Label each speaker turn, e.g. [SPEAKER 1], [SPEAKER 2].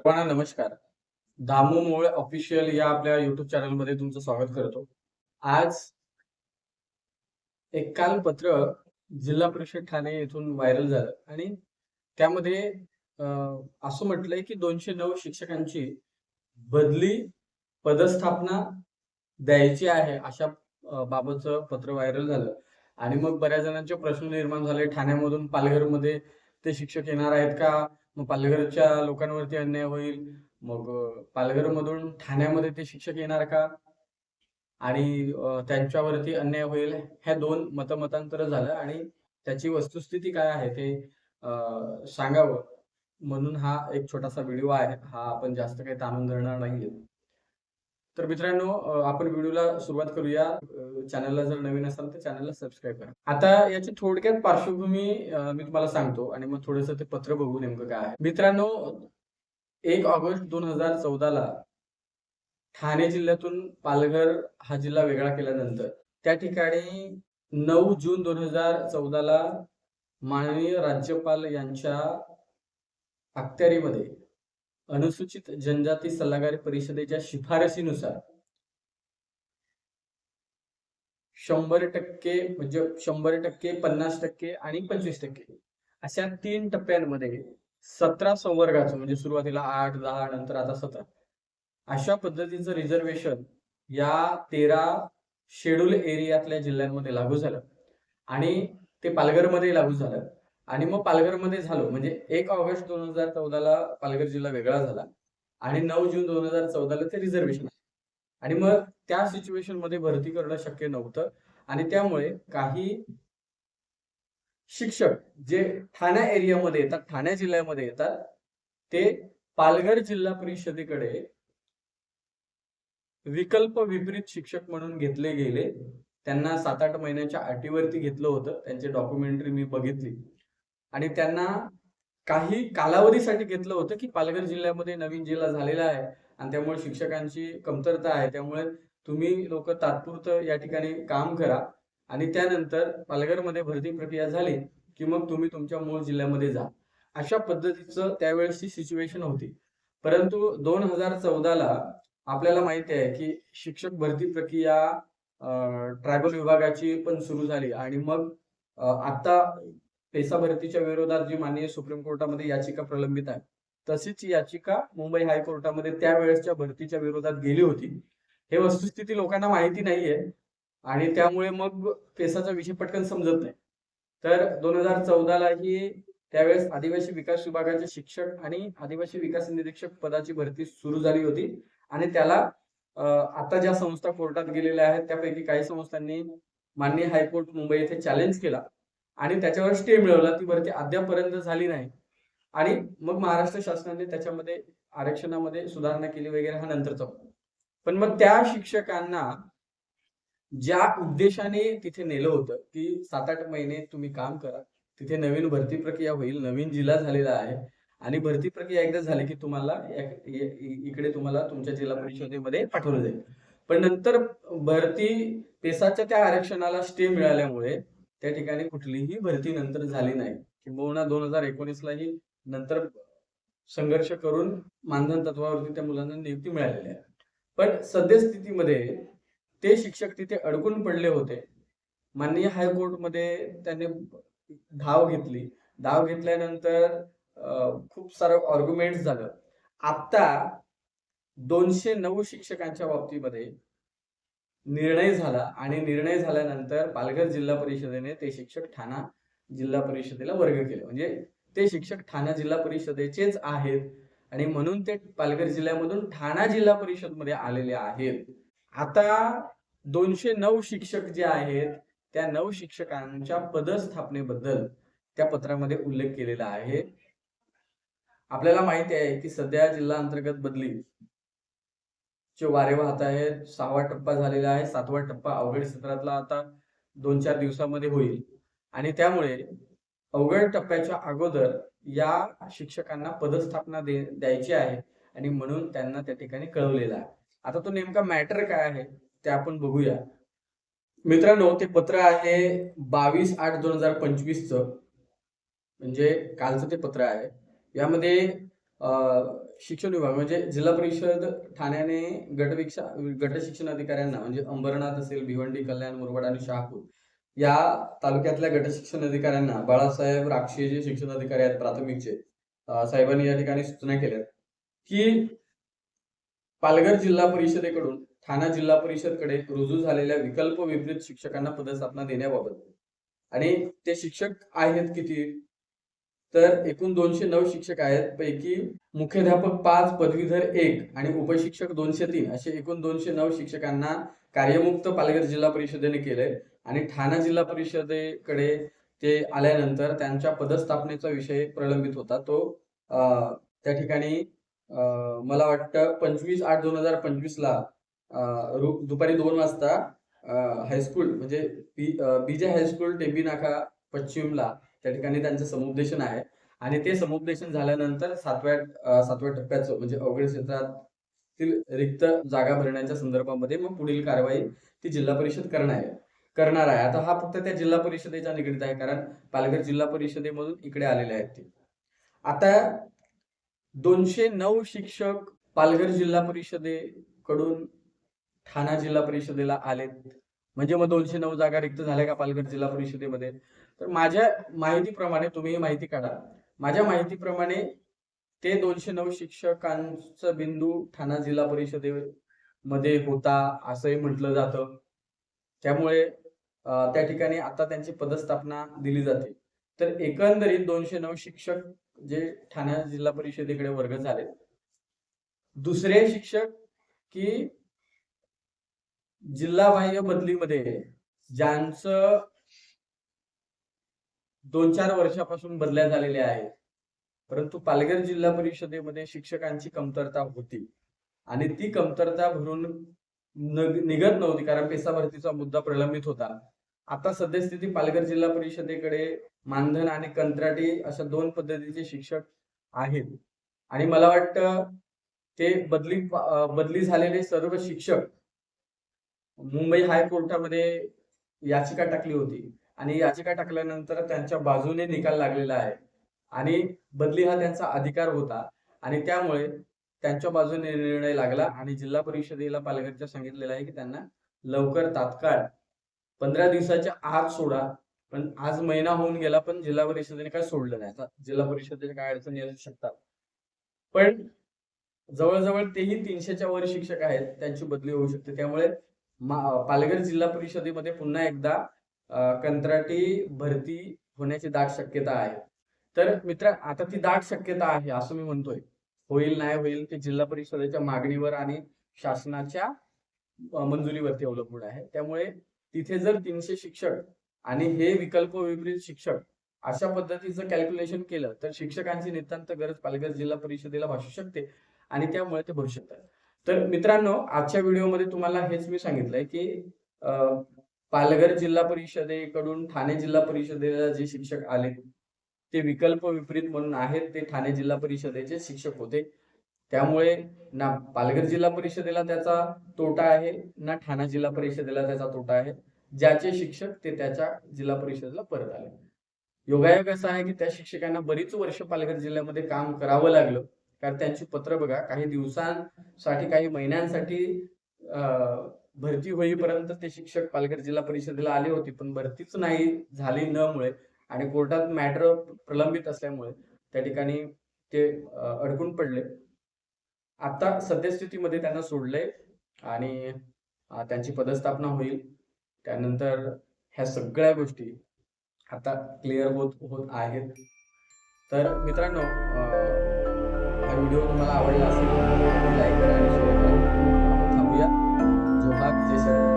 [SPEAKER 1] सर्वांना नमस्कार. दामू मोळ ऑफिशियल या आपल्या युट्यूब चॅनलमध्ये तुमचं स्वागत करतो. आज एक काल पत्र जिल्हा परिषद ठाणे येथून व्हायरल झालं आणि त्यामध्ये असं म्हटलंय की दोनशे नऊ शिक्षकांची बदली पदस्थापना द्यायची आहे अशा बाबतचं पत्र व्हायरल झालं. आणि मग बऱ्याच जणांचे प्रश्न निर्माण झाले. ठाण्यामधून पालघरमध्ये ते शिक्षक येणार आहेत का? मग पालघरच्या लोकांवरती अन्याय होईल. मग पालघर पालघरमधून ठाण्यामध्ये ते शिक्षक येणार का? आणि त्यांच्यावरती अन्याय होईल ह्या दोन मतमतांतर झालं. आणि त्याची वस्तुस्थिती काय आहे ते अं, सांगावं. म्हणून हा एक छोटासा व्हिडिओ आहे. हा आपण जास्त काही ताणून धरणार नाहीये. तर मित्रांनो आपण व्हिडिओला सुरुवात करूया. चॅनलला जर नवीन असाल तर चॅनलला सबस्क्राईब करा. आता याची थोडक्यात पार्श्वभूमी मी तुम्हाला सांगतो आणि मग थोडंसं ते पत्र बघू नेमकं काय आहे. मित्रांनो एक ऑगस्ट दोन हजार चौदाला ठाणे जिल्ह्यातून पालघर हा जिल्हा वेगळा केल्यानंतर त्या ठिकाणी नऊ जून दोन हजार चौदाला माननीय राज्यपाल यांच्या अखत्यारीमध्ये अनुसूचित जनजाती सल्लागार परिषदेच्या शिफारसीनुसार शंभर टक्के म्हणजे शंभर टक्के पन्नास टक्के आणि पंचवीस टक्के. अशा तीन टप्प्यांमध्ये सतरा संवर्गाचं म्हणजे सुरुवातीला आठ दहा नंतर आता सतरा. अशा पद्धतीचं रिझर्वेशन या तेरा शेड्यूल एरियातल्या जिल्ह्यांमध्ये लागू झालं. आणि ते पालघरमध्ये लागू झालं. आणि मग पालघरमध्ये झालो. म्हणजे एक ऑगस्ट दोन हजार चौदाला पालघर जिल्हा वेगळा झाला आणि नऊ जून दोन हजार चौदाला ते रिझर्वेशन आणि मग त्या सिच्युएशनमध्ये भरती करणं शक्य नव्हतं. आणि त्यामुळे काही शिक्षक जे ठाण्या एरियामध्ये येतात ठाणे जिल्ह्यामध्ये येतात ते पालघर जिल्हा परिषदेकडे विकल्प विपरीत शिक्षक म्हणून घेतले गेले. त्यांना सात आठ महिन्याच्या अटीवरती घेतलं होतं. त्यांची डॉक्युमेंटरी मी बघितली. आणि त्यांना काही कालावधीसाठी घेतलं होतं की पालघर जिल्ह्यामध्ये नवीन जिल्हा झालेला आहे आणि त्यामुळे शिक्षकांची कमतरता आहे. त्यामुळे तुम्ही लोक तात्पुरतं या ठिकाणी काम करा. आणि त्यानंतर पालघरमध्ये भरती प्रक्रिया झाली की मग तुम्ही तुमच्या मूळ जिल्ह्यामध्ये जा. अशा पद्धतीचं त्यावेळेसची सिच्युएशन होती. परंतु दोन हजार चौदाला आपल्याला माहिती आहे की शिक्षक भरती प्रक्रिया ट्रायबल विभागाची पण सुरू झाली आणि मग आता पेसा भरतीच्या विरोधात जी माननीय सुप्रीम कोर्टामध्ये याचिका प्रलंबित आहे तशीच याचिका मुंबई हायकोर्टामध्ये त्यावेळेसच्या भरतीच्या विरोधात गेली होती. हे वस्तुस्थिती लोकांना माहिती नाहीये आणि त्यामुळे मग पेसाचा विषय पटकन समजत नाही. तर दोन हजार चौदाला ही त्यावेळेस आदिवासी विकास विभागाचे शिक्षक आणि आदिवासी विकास निरीक्षक पदाची भरती सुरू झाली होती आणि त्याला आता ज्या संस्था कोर्टात गेलेल्या आहेत त्यापैकी काही संस्थांनी माननीय हायकोर्ट मुंबई येथे चॅलेंज केला. आणि त्याच्यावर स्टे मिळवला. ती भरती अद्यापर्यंत झाली नाही. आणि मग महाराष्ट्र शासनाने त्याच्यामध्ये आरक्षणामध्ये सुधारणा केली वगैरे हा नंतरचा पण मग त्या शिक्षकांना ज्या उद्देशाने तिथे नेलं होतं की सात आठ महिने तुम्ही काम करा तिथे नवीन भरती प्रक्रिया होईल नवीन जिल्हा झालेला आहे आणि भरती प्रक्रिया एकदा झाली की तुम्हाला इकडे तुम्हाला तुमच्या जिल्हा परिषदेमध्ये पाठवलं जाईल. पण नंतर भरती पेसाच्या त्या आरक्षणाला स्टे मिळाल्यामुळे त्या ठिकाणी कुठलीही भरती नंतर झाली नाही. किंबहुना दोन हजार एकोणीसलाही नंतर संघर्ष करून मानधन तत्वावरती त्या मुलांना नियुक्ती मिळालेली आहे. पण सद्यस्थितीमध्ये ते शिक्षक तिथे अडकून पडले होते. माननीय हायकोर्टमध्ये त्यांनी धाव घेतली. धाव घेतल्यानंतर खूप सारं ऑर्ग्युमेंट झालं. आता दोनशे नऊ शिक्षकांच्या बाबतीमध्ये निर्णय झाला आणि निर्णय झाल्यानंतर पालघर जिल्हा परिषदेने ते शिक्षक ठाणा जिल्हा परिषदेला वर्ग केले. म्हणजे ते शिक्षक ठाणा जिल्हा परिषदेचेच आहेत आणि म्हणून ते पालघर जिल्ह्यामधून ठाणा जिल्हा परिषदमध्ये आलेले आहेत. आता दोनशे नऊ शिक्षक जे आहेत त्या नऊ शिक्षकांच्या पदस्थापनेबद्दल त्या पत्रामध्ये उल्लेख केलेला आहे. आपल्याला माहिती आहे की सध्या जिल्हा अंतर्गत बदली चे वारे वाहत आहेत सहावा टप्पा झालेला आहे सातवा टप्पा अवघड सत्रातला आता दोन चार दिवसामध्ये होईल. आणि त्यामुळे अवघड टप्प्याच्या अगोदर या शिक्षकांना पदस्थापना दे द्यायची आहे आणि म्हणून त्यांना त्या ठिकाणी कळवलेलं आहे. आता तो नेमका मॅटर काय आहे ते आपण बघूया. मित्रांनो ते पत्र आहे बावीस आठ दोन हजार पंचवीसचं. म्हणजे कालचं ते पत्र आहे. यामध्ये शिक्षण विभाग म्हणजे जिल्हा परिषद ठाण्याने गटविक्षा गट शिक्षण अधिकाऱ्यांना म्हणजे अंबरनाथ असेल भिवंडी कल्याण मुरबाड आणि शहापूर या तालुक्यातल्या गट शिक्षण अधिकाऱ्यांना बाळासाहेब राक्षे जे शिक्षण अधिकारी आहेत प्राथमिकचे साहेबांनी या ठिकाणी सूचना केल्या की पालघर जिल्हा परिषदेकडून ठाणा जिल्हा परिषदकडे रुजू झालेल्या विकल्प विपरीत शिक्षकांना पदस्थापना देण्याबाबत. आणि ते शिक्षक आहेत किती? तर एकूण दोनशे नऊ शिक्षक आहेत. पैकी मुख्याध्यापक पाच पदवीधर एक आणि उपशिक्षक दोनशे तीन असे एकूण दोनशे नऊ शिक्षकांना कार्यमुक्त पालघर जिल्हा परिषदेने केले. आणि ठाणा जिल्हा परिषदेकडे ते आल्यानंतर त्यांच्या पदस्थापनेचा विषय प्रलंबित होता. तो त्या ठिकाणी मला वाटतं पंचवीस आठ दोन हजार पंचवीस ला दुपारी दोन वाजता हायस्कूल म्हणजे बीजे हायस्कूल टेंबी नाका पश्चिमला त्या ठिकाणी त्यांचं समुपदेशन आहे. आणि ते समुपदेशन झाल्यानंतर सातव्या सातव्या टप्प्याचं म्हणजे अवघड क्षेत्रातील रिक्त जागा भरण्याच्या संदर्भामध्ये मग पुढील कारवाई ती जिल्हा परिषद करणार आहे. करणार आहे. आता हा फक्त त्या जिल्हा परिषदेच्या निगडीत आहे. कारण पालघर जिल्हा परिषदेमधून इकडे आलेले आहेत ते. आता दोनशे नऊ शिक्षक पालघर जिल्हा परिषदेकडून ठाणा जिल्हा परिषदेला आलेत. म्हणजे मग दोनशे नऊ जागा रिक्त झाल्या का पालघर जिल्हा परिषदेमध्ये? तर माझ्या माहितीप्रमाणे तुम्ही माहिती काढा. माझ्या माहितीप्रमाणे ते दोनशे नऊ शिक्षकांचा बिंदू ठाणा जिल्हा परिषदेमध्ये होता असंही म्हटलं जातं. त्यामुळे त्या ठिकाणी आता त्यांची पदस्थापना दिली जाते. तर एकंदरीत दोनशे नऊ शिक्षक जे ठाणे जिल्हा परिषदेकडे वर्ग झाले दुसरे शिक्षक की जिल्हाबाह्य बदलीमध्ये ज्यांचं दोन चार वर्षापासून बदल्या झालेल्या आहेत. परंतु पालघर जिल्हा परिषदेमध्ये शिक्षकांची कमतरता होती. आणि ती कमतरता भरून निघत नव्हती कारण पेसा भरतीचा मुद्दा प्रलंबित होता. आता सद्यस्थिती पालघर जिल्हा परिषदेकडे मानधन आणि कंत्राटी अशा दोन पद्धतीचे शिक्षक आहेत. आणि मला वाटतं ते बदली बदली झालेले सर्व शिक्षक मुंबई हायकोर्टामध्ये याचिका टाकली होती. आणि याचिका टाकल्यानंतर त्यांच्या बाजूने निकाल लागलेला आहे. आणि बदली हा त्यांचा अधिकार होता. आणि त्यामुळे त्यांच्या बाजूने निर्णय लागला आणि जिल्हा परिषदेला पालघरच्या सांगितलेलं आहे की त्यांना लवकर तात्काळ पंधरा दिवसाच्या आत सोडा. पण आज महिना होऊन गेला पण जिल्हा परिषदेने काय सोडलं नाही. आता जिल्हा परिषदेने काय अडचणी येऊ शकतात? पण जवळजवळ तेही तीनशेच्या वर शिक्षक आहेत. त्यांची बदली होऊ शकते. त्यामुळे पालघर जिल्हा परिषदेमध्ये पुन्हा एकदा कंत्राटी भरती होण्याची दाट शक्यता आहे. तर मित्र आता ती दाट शक्यता आहे असं मी म्हणतोय. होईल नाही होईल ते जिल्हा परिषदेच्या मागणीवर आणि शासनाच्या मंजुरीवरती अवलंबून आहे. त्यामुळे तिथे जर तीनशे शिक्षक आणि हे विकल्प विपरीत शिक्षक अशा पद्धतीचं कॅल्क्युलेशन केलं तर शिक्षकांची नितांत गरज पालघर जिल्हा परिषदेला भासू शकते आणि त्यामुळे ते भरू शकतात. तर मित्रांनो आजच्या व्हिडिओमध्ये तुम्हाला हेच मी सांगितलंय की पालघर जिल्हा परिषदेकडून ठाणे जिल्हा परिषदेला जे शिक्षक आले ते विकल्प विपरीत म्हणून आहेत ते ठाणे जिल्हा परिषदेचे शिक्षक होते. त्यामुळे ना पालघर जिल्हा परिषदेला त्याचा तोटा आहे ना ठाणे जिल्हा परिषदेला त्याचा तोटा आहे. ज्याचे शिक्षक ते त्याच्या जिल्हा परिषदेला परत आले. योगायोग असा आहे की त्या शिक्षकांना बरीच वर्ष पालघर जिल्ह्यामध्ये काम करावं लागलं. कारण त्यांची पत्र बघा काही दिवसांसाठी काही महिन्यांसाठी अं, भरती होईपर्यंत ते शिक्षक पालघर जिल्हा परिषदेला आले होते पण भरतीच नाही झाली न मुळे आणि कोर्टात मॅटर प्रलंबित असल्यामुळे त्या ठिकाणी ते अडकून पडले. आता सद्यस्थितीमध्ये त्यांना सोडलंय आणि त्यांची पदस्थापना होईल. त्यानंतर ह्या सगळ्या गोष्टी आता क्लिअर होत होत आहेत. तर मित्रांनो हा व्हिडिओ तुम्हाला आवडला असेल लाईक करा आणि शेअर करा आपण